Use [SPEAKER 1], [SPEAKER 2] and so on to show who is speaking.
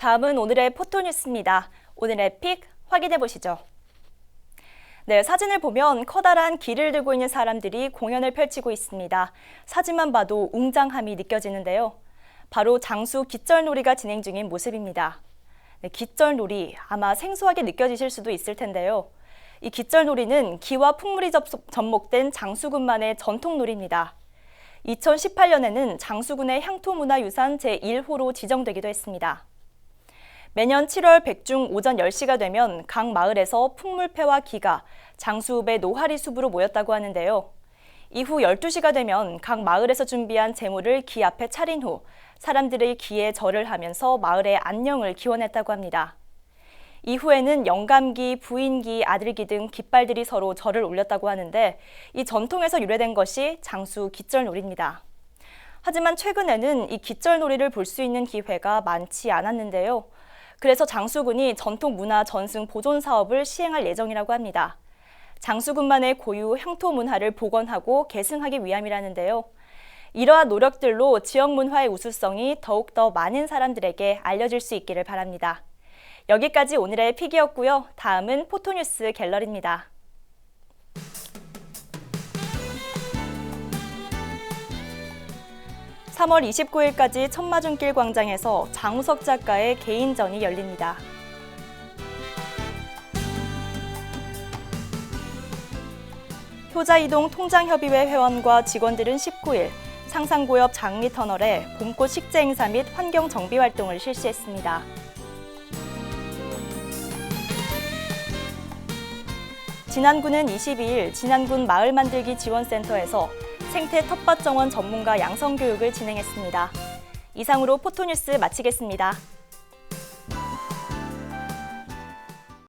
[SPEAKER 1] 다음은 오늘의 포토뉴스입니다. 오늘의 픽 확인해 보시죠. 네, 사진을 보면 커다란 길을 들고 있는 사람들이 공연을 펼치고 있습니다. 사진만 봐도 웅장함이 느껴지는데요. 바로 장수 깃절놀이가 진행 중인 모습입니다. 네, 깃절놀이 아마 생소하게 느껴지실 수도 있을 텐데요. 이 깃절놀이는 기와 풍물이 접속- 접목된 장수군만의 전통놀이입니다. 2018년에는 장수군의 향토문화유산 제1호로 지정되기도 했습니다. 매년 7월 백중 오전 10시가 되면 각 마을에서 풍물패와 기가 장수읍의 노하리 숲으로 모였다고 하는데요. 이후 12시가 되면 각 마을에서 준비한 제물을 기 앞에 차린 후 사람들의 기에 절을 하면서 마을의 안녕을 기원했다고 합니다. 이후에는 영감기, 부인기, 아들기 등 깃발들이 서로 절을 올렸다고 하는데 이 전통에서 유래된 것이 장수 깃절놀이입니다. 하지만 최근에는 이 깃절놀이를 볼 수 있는 기회가 많지 않았는데요. 그래서 장수군이 전통 문화 전승 보존 사업을 시행할 예정이라고 합니다. 장수군만의 고유 향토 문화를 복원하고 계승하기 위함이라는데요. 이러한 노력들로 지역 문화의 우수성이 더욱더 많은 사람들에게 알려질 수 있기를 바랍니다. 여기까지 오늘의 픽이었고요. 다음은 포토뉴스 갤러리입니다. (3월 29일까지) 천마중길 광장에서 장우석 작가의 개인전이 열립니다. 효자이동 통장협의회 회원과 직원들은 19일 상상고엽 장리터널에 봄꽃 식재 행사 및 환경 정비 활동을 실시했습니다. 진안군은 22일 진안군 마을 만들기 지원센터에서 생태 텃밭 정원 전문가 양성 교육을 진행했습니다. 이상으로 포토뉴스 마치겠습니다.